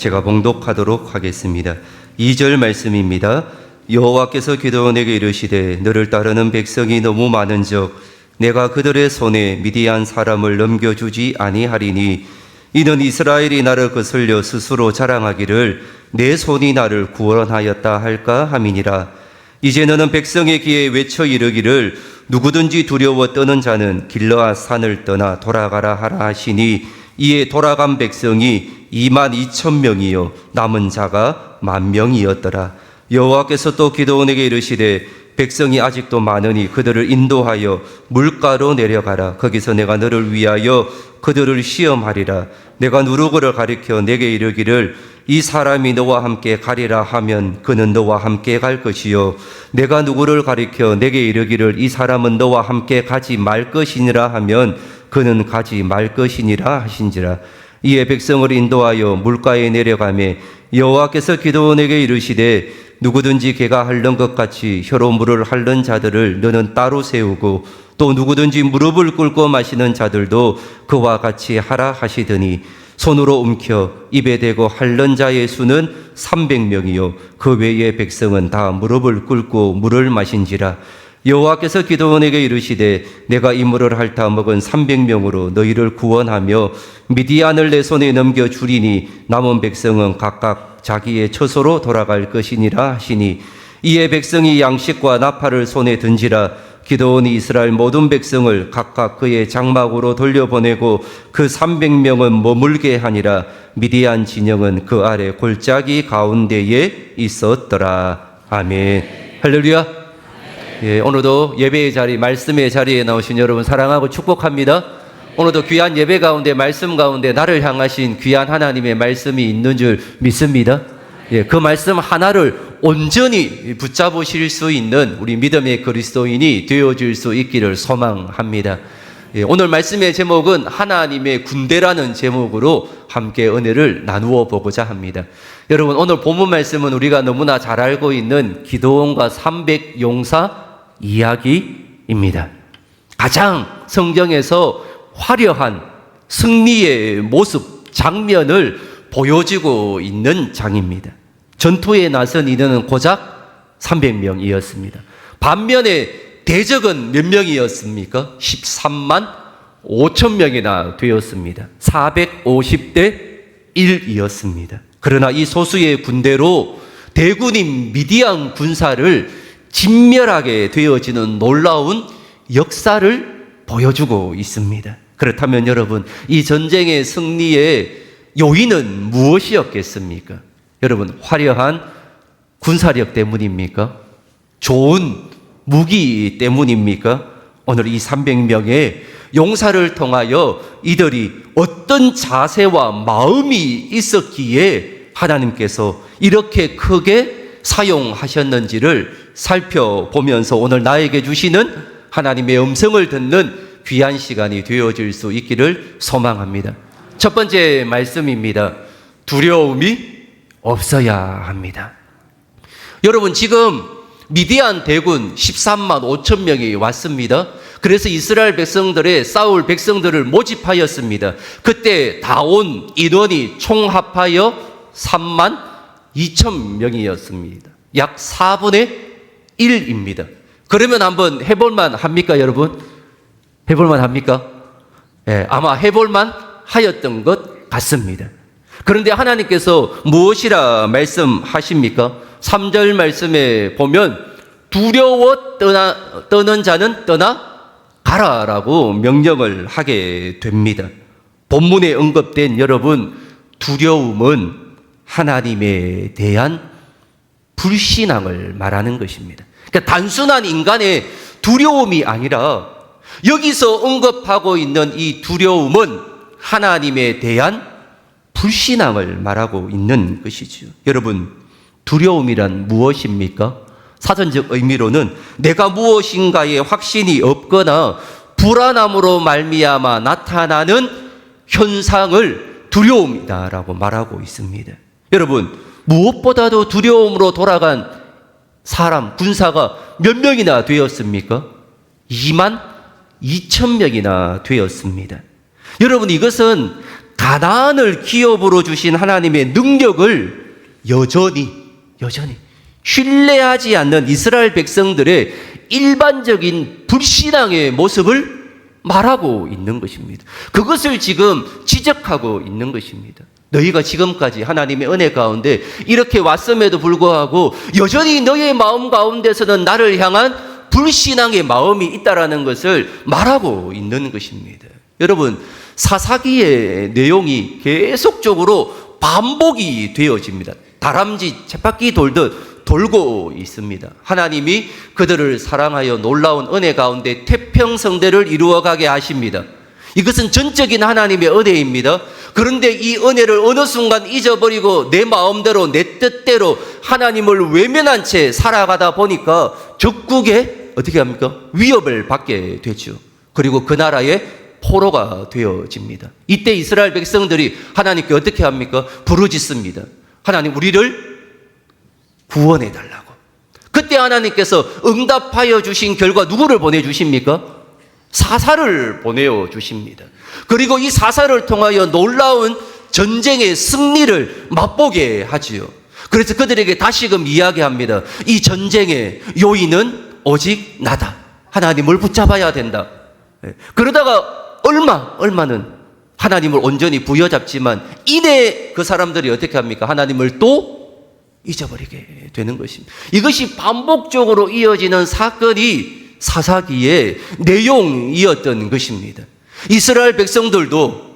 제가 봉독하도록 하겠습니다. 2절 말씀입니다. 여호와께서 기도원에게 이르시되 너를 따르는 백성이 너무 많은즉 내가 그들의 손에 미디안 사람을 넘겨주지 아니하리니 이는 이스라엘이 나를 거슬려 스스로 자랑하기를 내 손이 나를 구원하였다 할까 함이니라 이제 너는 백성의 귀에 외쳐 이르기를 누구든지 두려워 떠는 자는 길러아 산을 떠나 돌아가라 하라 하시니 이에 돌아간 백성이 2만 2천 명이요 남은 자가 만 명이었더라. 여호와께서 또 기도원에게 이르시되 백성이 아직도 많으니 그들을 인도하여 물가로 내려가라. 거기서 내가 너를 위하여 그들을 시험하리라. 내가 누르고를 가리켜 내게 이르기를 이 사람이 너와 함께 가리라 하면 그는 너와 함께 갈 것이요 내가 누구를 가리켜 내게 이르기를 이 사람은 너와 함께 가지 말 것이니라 하면 그는 가지 말 것이니라 하신지라. 이에 백성을 인도하여 물가에 내려가매 여호와께서 기도원에게 이르시되 누구든지 개가 핥는 것 같이 혀로 물을 핥는 자들을 너는 따로 세우고 또 누구든지 무릎을 꿇고 마시는 자들도 그와 같이 하라 하시더니 손으로 움켜 입에 대고 핥는 자의 수는 300명이요. 그 외의 백성은 다 무릎을 꿇고 물을 마신지라 여호와께서 기도원에게 이르시되 내가 이 물을 핥아 먹은 300명으로 너희를 구원하며 미디안을 내 손에 넘겨 주리니 남은 백성은 각각 자기의 처소로 돌아갈 것이니라 하시니 이에 백성이 양식과 나팔을 손에 든지라 기도원이 이스라엘 모든 백성을 각각 그의 장막으로 돌려보내고 그 300명은 머물게 하니라. 미디안 진영은 그 아래 골짜기 가운데에 있었더라. 아멘. 할렐루야 예, 오늘도 예배의 자리, 말씀의 자리에 나오신 여러분 사랑하고 축복합니다. 오늘도 귀한 예배 가운데, 말씀 가운데 나를 향하신 귀한 하나님의 말씀이 있는 줄 믿습니다. 예, 그 말씀 하나를 온전히 붙잡으실 수 있는 우리 믿음의 그리스도인이 되어질 수 있기를 소망합니다. 예, 오늘 말씀의 제목은 하나님의 군대라는 제목으로 함께 은혜를 나누어 보고자 합니다. 여러분, 오늘 본문 말씀은 우리가 너무나 잘 알고 있는 기도원과 300 용사 이야기입니다. 가장 성경에서 화려한 승리의 모습, 장면을 보여주고 있는 장입니다. 전투에 나선 이들은 고작 300명이었습니다. 반면에 대적은 몇 명이었습니까? 13만 5천 명이나 되었습니다. 450대 1이었습니다. 그러나 이 소수의 군대로 대군인 미디안 군사를 진멸하게 되어지는 놀라운 역사를 보여주고 있습니다. 그렇다면 여러분, 이 전쟁의 승리의 요인은 무엇이었겠습니까? 여러분, 화려한 군사력 때문입니까? 좋은 무기 때문입니까? 오늘 이 300명의 용사를 통하여 이들이 어떤 자세와 마음이 있었기에 하나님께서 이렇게 크게 사용하셨는지를 살펴보면서 오늘 나에게 주시는 하나님의 음성을 듣는 귀한 시간이 되어질 수 있기를 소망합니다. 첫 번째 말씀입니다. 두려움이 없어야 합니다. 여러분, 지금 미디안 대군 13만 5천 명이 왔습니다. 그래서 이스라엘 백성들의 싸울 백성들을 모집하였습니다. 그때 다 온 인원이 총합하여 3만 2천 명이었습니다. 약 4분의 1입니다. 그러면 한번 해볼만 합니까, 여러분? 해볼만 합니까? 예, 아마 해볼만 하였던 것 같습니다. 그런데 하나님께서 무엇이라 말씀하십니까? 3절 말씀에 보면 두려워 떠나, 떠는 자는 떠나 가라라고 명령을 하게 됩니다. 본문에 언급된 여러분, 두려움은 하나님에 대한 불신앙을 말하는 것입니다. 그러니까 단순한 인간의 두려움이 아니라 여기서 언급하고 있는 이 두려움은 하나님에 대한 불신앙을 말하고 있는 것이죠. 여러분, 두려움이란 무엇입니까? 사전적 의미로는 내가 무엇인가에 확신이 없거나 불안함으로 말미암아 나타나는 현상을 두려움이다라고 말하고 있습니다. 여러분, 무엇보다도 두려움으로 돌아간 사람, 군사가 몇 명이나 되었습니까? 2만 2천 명이나 되었습니다. 여러분, 이것은 가나안을 기업으로 주신 하나님의 능력을 여전히 여전히 신뢰하지 않는 이스라엘 백성들의 일반적인 불신앙의 모습을 말하고 있는 것입니다. 그것을 지금 지적하고 있는 것입니다. 너희가 지금까지 하나님의 은혜 가운데 이렇게 왔음에도 불구하고 여전히 너희의 마음 가운데서는 나를 향한 불신앙의 마음이 있다라는 것을 말하고 있는 것입니다. 여러분, 사사기의 내용이 계속적으로 반복이 되어집니다. 다람쥐 쳇바퀴 돌듯 돌고 있습니다. 하나님이 그들을 사랑하여 놀라운 은혜 가운데 태평성대를 이루어가게 하십니다. 이것은 전적인 하나님의 은혜입니다. 그런데 이 은혜를 어느 순간 잊어버리고 내 마음대로 내 뜻대로 하나님을 외면한 채 살아가다 보니까 적국에 어떻게 합니까? 위협을 받게 되죠. 그리고 그 나라의 포로가 되어집니다. 이때 이스라엘 백성들이 하나님께 어떻게 합니까? 부르짖습니다. 하나님 우리를 구원해 달라고. 그때 하나님께서 응답하여 주신 결과 누구를 보내 주십니까? 사사를 보내어 주십니다. 그리고 이 사사를 통하여 놀라운 전쟁의 승리를 맛보게 하지요. 그래서 그들에게 다시금 이야기합니다. 이 전쟁의 요인은 오직 나다. 하나님을 붙잡아야 된다. 예. 그러다가 얼마, 얼마는 하나님을 온전히 부여잡지만 이내 그 사람들이 어떻게 합니까? 하나님을 또 잊어버리게 되는 것입니다. 이것이 반복적으로 이어지는 사건이 사사기의 내용이었던 것입니다. 이스라엘 백성들도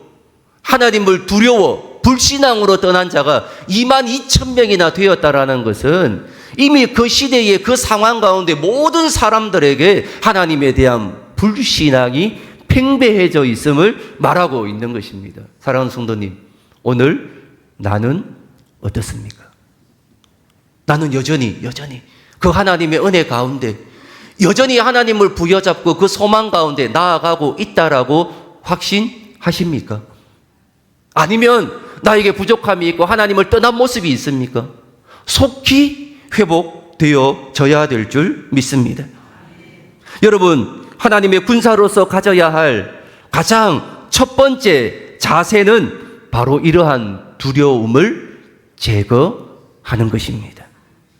하나님을 두려워 불신앙으로 떠난 자가 2만 2천 명이나 되었다라는 것은 이미 그 시대의 그 상황 가운데 모든 사람들에게 하나님에 대한 불신앙이 팽배해져 있음을 말하고 있는 것입니다. 사랑하는 성도님, 오늘 나는 어떻습니까? 나는 여전히, 여전히 그 하나님의 은혜 가운데 여전히 하나님을 부여잡고 그 소망 가운데 나아가고 있다라고 확신하십니까? 아니면 나에게 부족함이 있고 하나님을 떠난 모습이 있습니까? 속히 회복되어져야 될 줄 믿습니다. 여러분, 하나님의 군사로서 가져야 할 가장 첫 번째 자세는 바로 이러한 두려움을 제거하는 것입니다.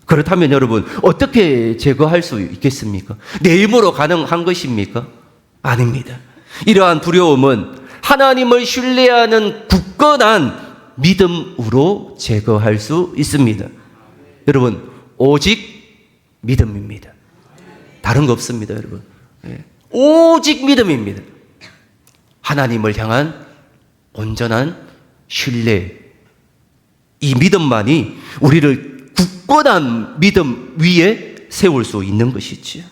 그렇다면 여러분, 어떻게 제거할 수 있겠습니까? 내 힘으로 가능한 것입니까? 아닙니다. 이러한 두려움은 하나님을 신뢰하는 굳건한 믿음으로 제거할 수 있습니다. 여러분, 오직 믿음입니다. 다른 거 없습니다, 여러분. 예. 오직 믿음입니다. 하나님을 향한 온전한 신뢰. 이 믿음만이 우리를 굳건한 믿음 위에 세울 수 있는 것이지요.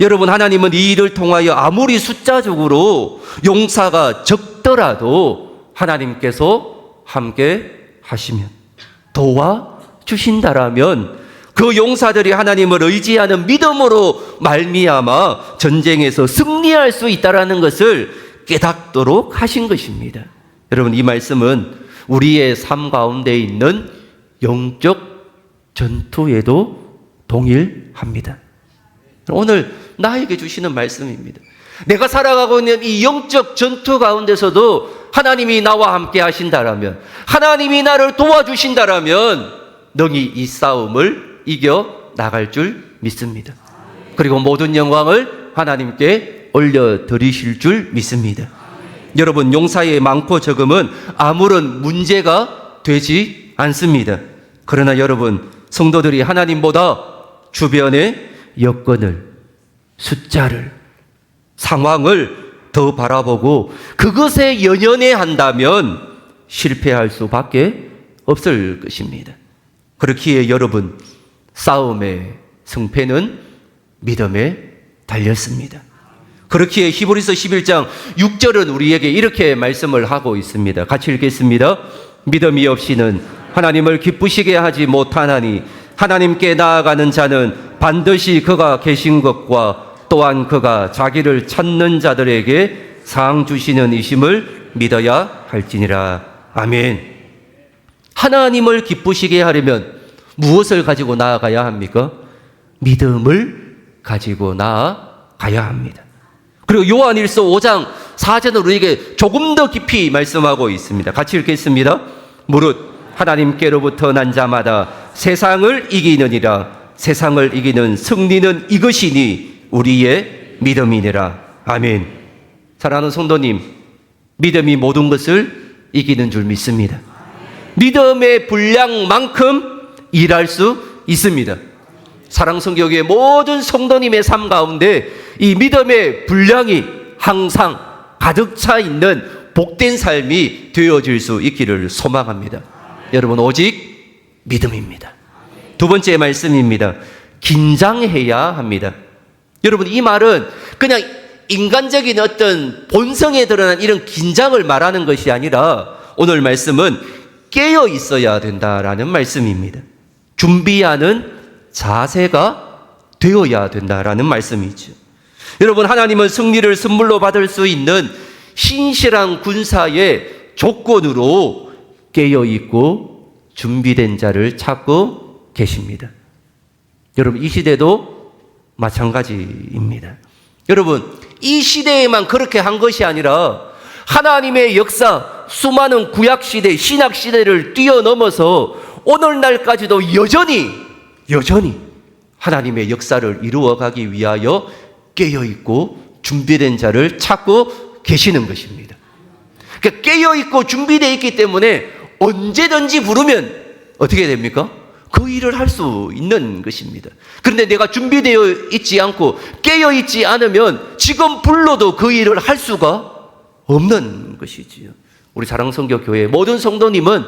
여러분, 하나님은 이 일을 통하여 아무리 숫자적으로 용사가 적더라도 하나님께서 함께 하시면 도와 주신다라면 그 용사들이 하나님을 의지하는 믿음으로 말미암아 전쟁에서 승리할 수 있다라는 것을 깨닫도록 하신 것입니다. 여러분 이 말씀은 우리의 삶 가운데 있는 영적 전투에도 동일합니다. 오늘 나에게 주시는 말씀입니다. 내가 살아가고 있는 이 영적 전투 가운데서도 하나님이 나와 함께 하신다라면, 하나님이 나를 도와주신다라면, 너희 이 싸움을 이겨 나갈 줄 믿습니다. 그리고 모든 영광을 하나님께 올려드리실 줄 믿습니다. 여러분, 용사의 많고 적음은 아무런 문제가 되지 않습니다. 그러나 여러분, 성도들이 하나님보다 주변의 여건을, 숫자를, 상황을 더 바라보고 그것에 연연해 한다면 실패할 수밖에 없을 것입니다. 그렇기에 여러분, 싸움의 승패는 믿음에 달렸습니다. 그렇기에 히브리서 11장 6절은 우리에게 이렇게 말씀을 하고 있습니다. 같이 읽겠습니다. 믿음이 없이는 하나님을 기쁘시게 하지 못하나니 하나님께 나아가는 자는 반드시 그가 계신 것과 또한 그가 자기를 찾는 자들에게 상 주시는 이심을 믿어야 할지니라. 아멘. 하나님을 기쁘시게 하려면 무엇을 가지고 나아가야 합니까? 믿음을 가지고 나아가야 합니다. 그리고 요한일서 5장 사전으로 우리에게 조금 더 깊이 말씀하고 있습니다. 같이 읽겠습니다. 무릇 하나님께로부터 난 자마다 세상을 이기느니라 세상을 이기는 승리는 이것이니 우리의 믿음이니라. 아멘. 사랑하는 성도님, 믿음이 모든 것을 이기는 줄 믿습니다. 믿음의 분량만큼 일할 수 있습니다. 사랑성교의 모든 성도님의 삶 가운데 이 믿음의 분량이 항상 가득 차 있는 복된 삶이 되어질 수 있기를 소망합니다. 여러분, 오직 믿음입니다. 두 번째 말씀입니다. 긴장해야 합니다. 여러분, 이 말은 그냥 인간적인 어떤 본성에 드러난 이런 긴장을 말하는 것이 아니라 오늘 말씀은 깨어 있어야 된다라는 말씀입니다. 준비하는 자세가 되어야 된다라는 말씀이죠. 여러분, 하나님은 승리를 선물로 받을 수 있는 신실한 군사의 조건으로 깨어 있고 준비된 자를 찾고 계십니다. 여러분, 이 시대도 마찬가지입니다. 여러분, 이 시대에만 그렇게 한 것이 아니라 하나님의 역사, 수많은 구약시대, 신약시대를 뛰어넘어서 오늘날까지도 여전히, 여전히 하나님의 역사를 이루어가기 위하여 깨어 있고 준비된 자를 찾고 계시는 것입니다. 그러니까 깨어 있고 준비되어 있기 때문에 언제든지 부르면 어떻게 됩니까? 그 일을 할 수 있는 것입니다. 그런데 내가 준비되어 있지 않고 깨어 있지 않으면 지금 불러도 그 일을 할 수가 없는 것이지요. 우리 사랑성교 교회 모든 성도님은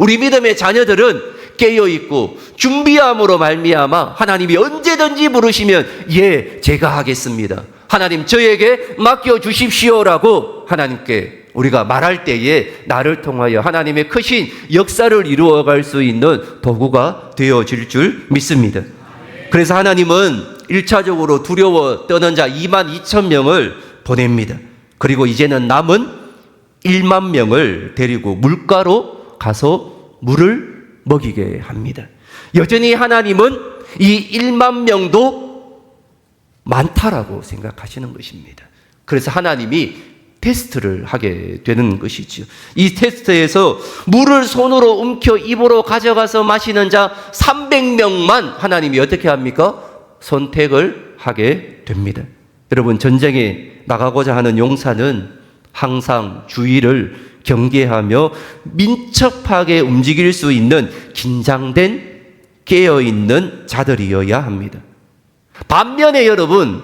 우리 믿음의 자녀들은 깨어 있고 준비함으로 말미암아 하나님이 언제든지 부르시면 예 제가 하겠습니다. 하나님 저에게 맡겨 주십시오라고 하나님께 우리가 말할 때에 나를 통하여 하나님의 크신 역사를 이루어갈 수 있는 도구가 되어질 줄 믿습니다. 그래서 하나님은 1차적으로 두려워 떠는 자 2만 2천 명을 보냅니다. 그리고 이제는 남은 1만 명을 데리고 물가로 가서 물을 먹이게 합니다. 여전히 하나님은 이 1만 명도 많다라고 생각하시는 것입니다. 그래서 하나님이 테스트를 하게 되는 것이지요. 이 테스트에서 물을 손으로 움켜 입으로 가져가서 마시는 자 300명만 하나님이 어떻게 합니까? 선택을 하게 됩니다. 여러분, 전쟁에 나가고자 하는 용사는 항상 주의를 경계하며 민첩하게 움직일 수 있는 긴장된 깨어있는 자들이어야 합니다. 반면에 여러분,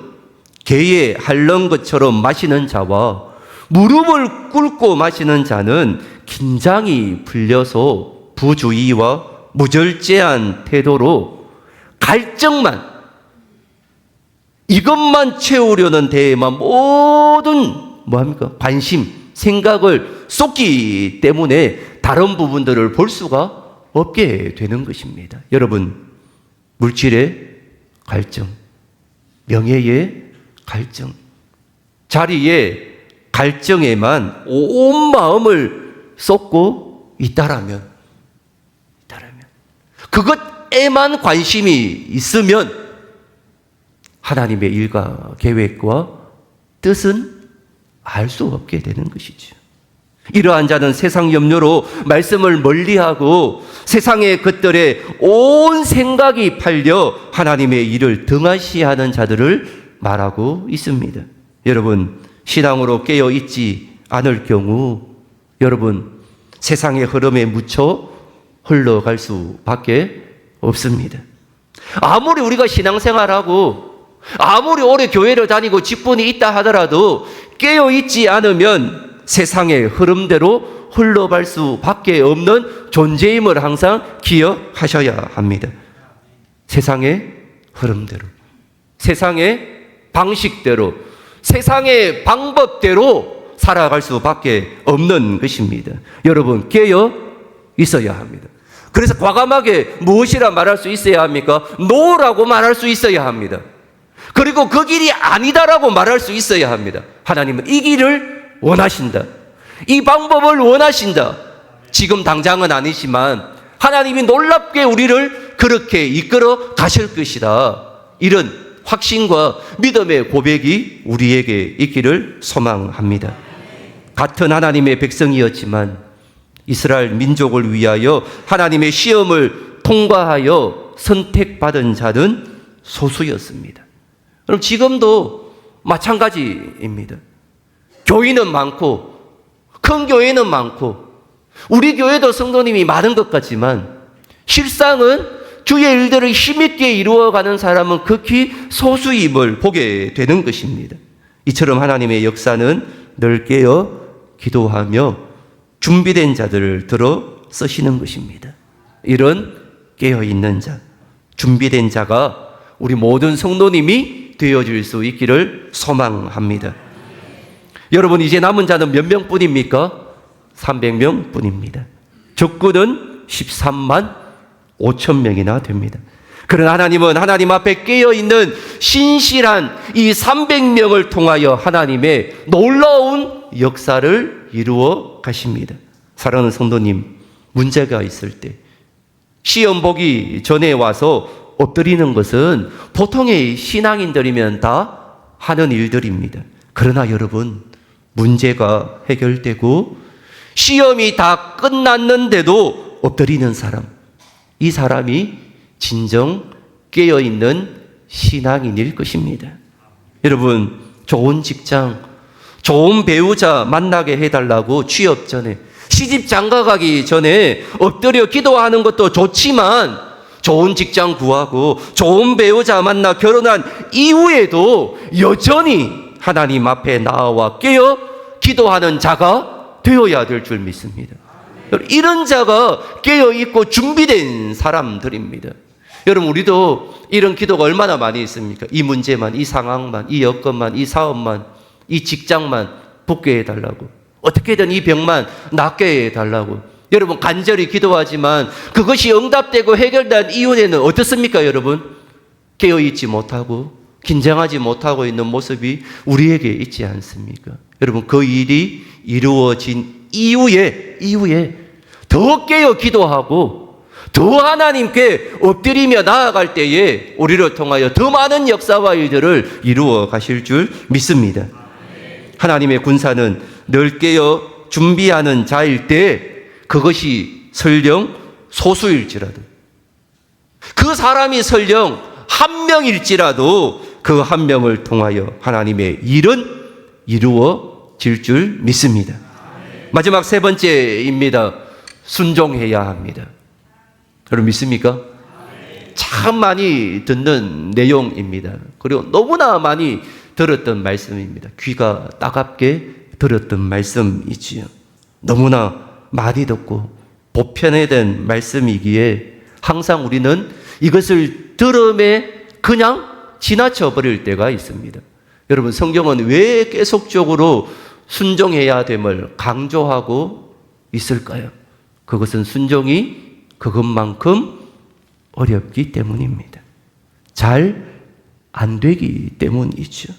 개의 할런 것처럼 마시는 자와 무릎을 꿇고 마시는 자는 긴장이 풀려서 부주의와 무절제한 태도로 갈증만 이것만 채우려는 데에만 모든 뭐합니까? 관심, 생각을 쏟기 때문에 다른 부분들을 볼 수가 없게 되는 것입니다. 여러분, 물질의 갈증, 명예의 갈증, 자리의 갈증에만 온 마음을 쏟고 있다라면, 있다라면, 그것에만 관심이 있으면 하나님의 일과 계획과 뜻은 알 수 없게 되는 것이죠. 이러한 자는 세상 염려로 말씀을 멀리하고 세상의 것들에 온 생각이 팔려 하나님의 일을 등하시하는 자들을 말하고 있습니다. 여러분, 신앙으로 깨어 있지 않을 경우 여러분 세상의 흐름에 묻혀 흘러갈 수밖에 없습니다. 아무리 우리가 신앙생활하고 아무리 오래 교회를 다니고 직분이 있다 하더라도 깨어 있지 않으면 세상의 흐름대로 흘러갈 수밖에 없는 존재임을 항상 기억하셔야 합니다. 세상의 흐름대로, 세상의 방식대로, 세상의 방법대로 살아갈 수밖에 없는 것입니다. 여러분, 깨어 있어야 합니다. 그래서 과감하게 무엇이라 말할 수 있어야 합니까? 노라고 말할 수 있어야 합니다. 그리고 그 길이 아니다라고 말할 수 있어야 합니다. 하나님은 이 길을 원하신다. 이 방법을 원하신다. 지금 당장은 아니지만 하나님이 놀랍게 우리를 그렇게 이끌어 가실 것이다. 이런 확신과 믿음의 고백이 우리에게 있기를 소망합니다. 같은 하나님의 백성이었지만 이스라엘 민족을 위하여 하나님의 시험을 통과하여 선택받은 자는 소수였습니다. 그럼 지금도 마찬가지입니다. 교인은 많고, 큰 교회는 많고, 우리 교회도 성도님이 많은 것 같지만, 실상은 주의 일들을 힘있게 이루어가는 사람은 극히 소수임을 보게 되는 것입니다. 이처럼 하나님의 역사는 넓게요, 기도하며 준비된 자들을 들어 쓰시는 것입니다. 이런 깨어 있는 자, 준비된 자가 우리 모든 성도님이 되어질 수 있기를 소망합니다. 여러분, 이제 남은 자는 몇 명뿐입니까? 300명 뿐입니다. 적군은 13만 5천 명이나 됩니다. 그러나 하나님은 하나님 앞에 깨어있는 신실한 이 300명을 통하여 하나님의 놀라운 역사를 이루어 가십니다. 사랑하는 성도님, 문제가 있을 때, 시험 보기 전에 와서 엎드리는 것은 보통의 신앙인들이면 다 하는 일들입니다. 그러나 여러분, 문제가 해결되고 시험이 다 끝났는데도 엎드리는 사람, 이 사람이 진정 깨어있는 신앙인일 것입니다. 여러분, 좋은 직장, 좋은 배우자 만나게 해달라고 취업 전에, 시집 장가 가기 전에 엎드려 기도하는 것도 좋지만, 좋은 직장 구하고, 좋은 배우자 만나 결혼한 이후에도 여전히 하나님 앞에 나와 깨어 기도하는 자가 되어야 될 줄 믿습니다. 이런 자가 깨어 있고 준비된 사람들입니다. 여러분 우리도 이런 기도가 얼마나 많이 있습니까? 이 문제만, 이 상황만, 이 여건만, 이 사업만, 이 직장만 붙게 해달라고. 어떻게든 이 병만 낫게 해 달라고. 여러분 간절히 기도하지만 그것이 응답되고 해결된 이후에는 어떻습니까, 여러분? 깨어 있지 못하고 긴장하지 못하고 있는 모습이 우리에게 있지 않습니까? 여러분 그 일이 이루어진 이후에 이후에 더 깨어 기도하고 더 하나님께 엎드리며 나아갈 때에 우리를 통하여 더 많은 역사와 일들을 이루어 가실 줄 믿습니다. 하나님의 군사는 늘 깨어 준비하는 자일 때 그것이 설령 소수일지라도 그 사람이 설령 한 명일지라도 그 한 명을 통하여 하나님의 일은 이루어질 줄 믿습니다. 마지막 세 번째입니다. 순종해야 합니다. 여러분 믿습니까? 참 많이 듣는 내용입니다. 그리고 너무나 많이 들었던 말씀입니다. 귀가 따갑게 들었던 말씀이지요. 너무나 많이 듣고 보편화된 말씀이기에 항상 우리는 이것을 들음에 그냥 지나쳐 버릴 때가 있습니다. 여러분 성경은 왜 계속적으로 순종해야 됨을 강조하고 있을까요? 그것은 순종이 그것만큼 어렵기 때문입니다. 잘 안 되기 때문이죠.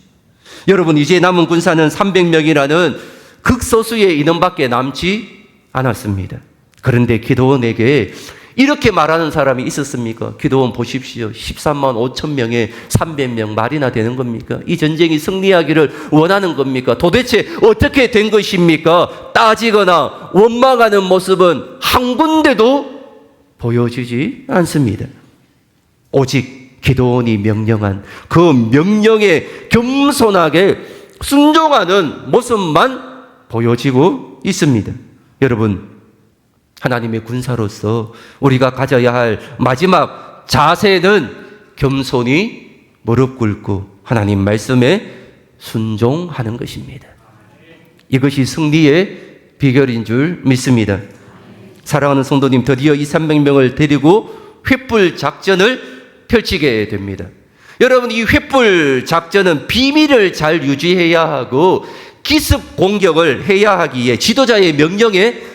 여러분, 이제 남은 군사는 300명이라는 극소수의 인원밖에 남지 않았습니다. 그런데 기도원에게 이렇게 말하는 사람이 있었습니까? 기도원 보십시오. 13만 5천 명에 300명 말이나 되는 겁니까? 이 전쟁이 승리하기를 원하는 겁니까? 도대체 어떻게 된 것입니까? 따지거나 원망하는 모습은 한 군데도 보여지지 않습니다. 오직 기도원이 명령한 그 명령에 겸손하게 순종하는 모습만 보여지고 있습니다. 여러분, 하나님의 군사로서 우리가 가져야 할 마지막 자세는 겸손히 무릎 꿇고 하나님 말씀에 순종하는 것입니다. 이것이 승리의 비결인 줄 믿습니다. 사랑하는 성도님, 드디어 이 300명을 데리고 횃불 작전을 펼치게 됩니다. 여러분, 이 횃불 작전은 비밀을 잘 유지해야 하고 기습 공격을 해야 하기에 지도자의 명령에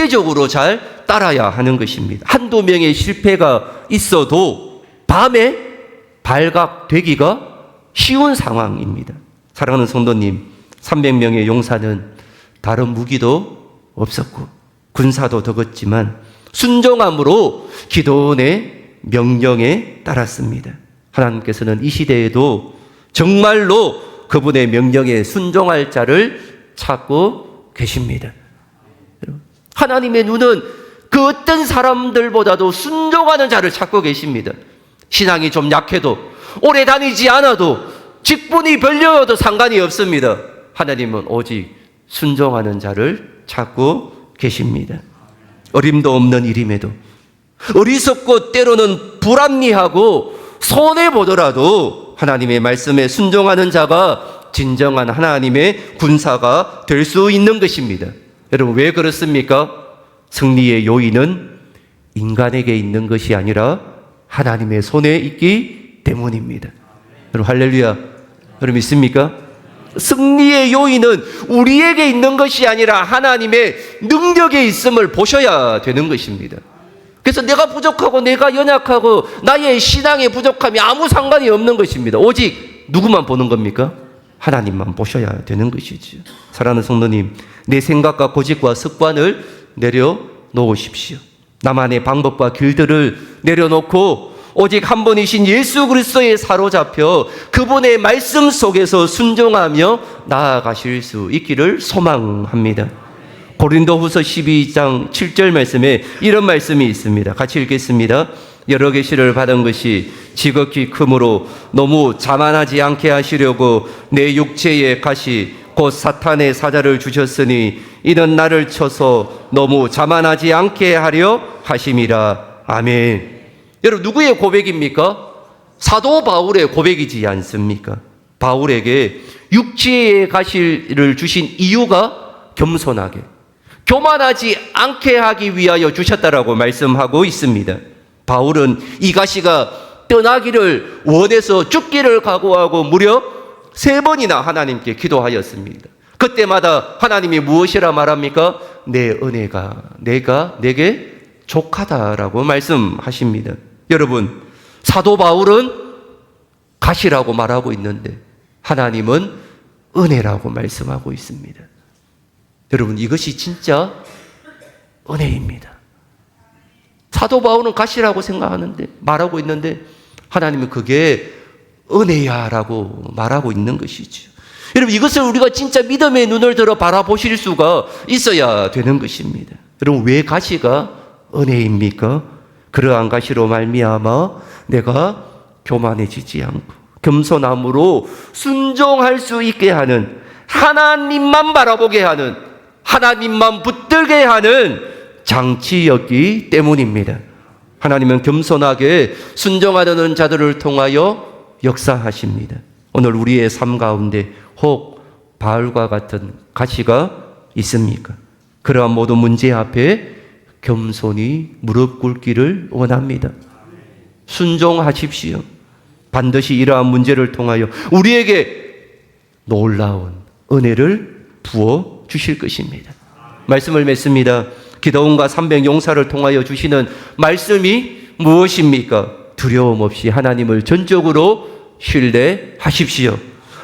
절대적으로 잘 따라야 하는 것입니다. 한두 명의 실패가 있어도 밤에 발각되기가 쉬운 상황입니다. 사랑하는 성도님, 300명의 용사는 다른 무기도 없었고 군사도 적었지만 순종함으로 기도원의 명령에 따랐습니다. 하나님께서는 이 시대에도 정말로 그분의 명령에 순종할 자를 찾고 계십니다. 하나님의 눈은 그 어떤 사람들보다도 순종하는 자를 찾고 계십니다. 신앙이 좀 약해도 오래 다니지 않아도 직분이 별려도 상관이 없습니다. 하나님은 오직 순종하는 자를 찾고 계십니다. 어림도 없는 일임에도 어리석고 때로는 불합리하고 손해 보더라도 하나님의 말씀에 순종하는 자가 진정한 하나님의 군사가 될 수 있는 것입니다. 여러분 왜 그렇습니까? 승리의 요인은 인간에게 있는 것이 아니라 하나님의 손에 있기 때문입니다. 여러분 할렐루야. 여러분 믿습니까? 승리의 요인은 우리에게 있는 것이 아니라 하나님의 능력에 있음을 보셔야 되는 것입니다. 그래서 내가 부족하고 내가 연약하고 나의 신앙의 부족함이 아무 상관이 없는 것입니다. 오직 누구만 보는 겁니까? 하나님만 보셔야 되는 것이죠. 사랑하는 성도님, 내 생각과 고집과 습관을 내려놓으십시오. 나만의 방법과 길들을 내려놓고 오직 한 분이신 예수 그리스도에 사로잡혀 그분의 말씀 속에서 순종하며 나아가실 수 있기를 소망합니다. 고린도후서 12장 7절 말씀에 이런 말씀이 있습니다. 같이 읽겠습니다. 여러 계시를 받은 것이 지극히 크므로 너무 자만하지 않게 하시려고 내 육체의 가시 곧 사탄의 사자를 주셨으니 이는 나를 쳐서 너무 자만하지 않게 하려 하심이라. 아멘. 여러분 누구의 고백입니까? 사도 바울의 고백이지 않습니까? 바울에게 육체의 가시를 주신 이유가 겸손하게 교만하지 않게 하기 위하여 주셨다라고 말씀하고 있습니다. 바울은 이 가시가 떠나기를 원해서 죽기를 각오하고 무려 세 번이나 하나님께 기도하였습니다. 그때마다 하나님이 무엇이라 말합니까? 내 은혜가 내가 내게 족하다라고 말씀하십니다. 여러분, 사도 바울은 가시라고 말하고 있는데 하나님은 은혜라고 말씀하고 있습니다. 여러분, 이것이 진짜 은혜입니다. 사도 바울은 가시라고 생각하는데, 말하고 있는데, 하나님은 그게 은혜야라고 말하고 있는 것이죠. 여러분, 이것을 우리가 진짜 믿음의 눈을 들어 바라보실 수가 있어야 되는 것입니다. 여러분, 왜 가시가 은혜입니까? 그러한 가시로 말미암아 내가 교만해지지 않고 겸손함으로 순종할 수 있게 하는 하나님만 바라보게 하는 하나님만 붙들게 하는 장치였기 때문입니다. 하나님은 겸손하게 순종하려는 자들을 통하여 역사하십니다. 오늘 우리의 삶 가운데 혹 바울과 같은 가시가 있습니까? 그러한 모든 문제 앞에 겸손히 무릎 꿇기를 원합니다. 순종하십시오. 반드시 이러한 문제를 통하여 우리에게 놀라운 은혜를 부어 주실 것입니다. 말씀을 맺습니다. 기도원과 300 용사를 통하여 주시는 말씀이 무엇입니까? 두려움 없이 하나님을 전적으로 신뢰하십시오.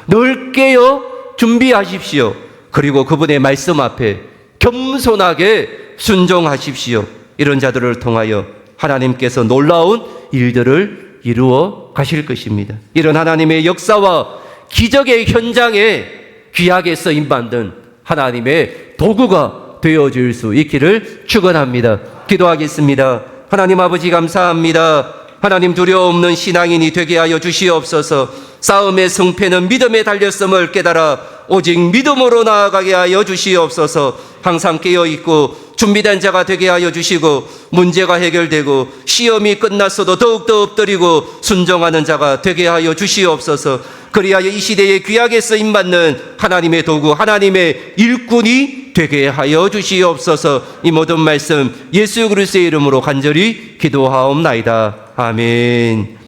넓게요 준비하십시오. 그리고 그분의 말씀 앞에 겸손하게 순종하십시오. 이런 자들을 통하여 하나님께서 놀라운 일들을 이루어 가실 것입니다. 이런 하나님의 역사와 기적의 현장에 귀하게 쓰임 받는 하나님의 도구가 되어질 수 있기를 축원합니다. 기도하겠습니다. 하나님 아버지 감사합니다. 하나님 두려움 없는 신앙인이 되게 하여 주시옵소서. 싸움의 승패는 믿음에 달렸음을 깨달아 오직 믿음으로 나아가게 하여 주시옵소서. 항상 깨어 있고 준비된 자가 되게 하여 주시고 문제가 해결되고 시험이 끝났어도 더욱더 엎드리고 순종하는 자가 되게 하여 주시옵소서. 그리하여 이 시대에 귀하게 쓰임 받는 하나님의 도구, 하나님의 일꾼이 되게 하여 주시옵소서. 이 모든 말씀 예수 그리스도의 이름으로 간절히 기도하옵나이다. 아멘.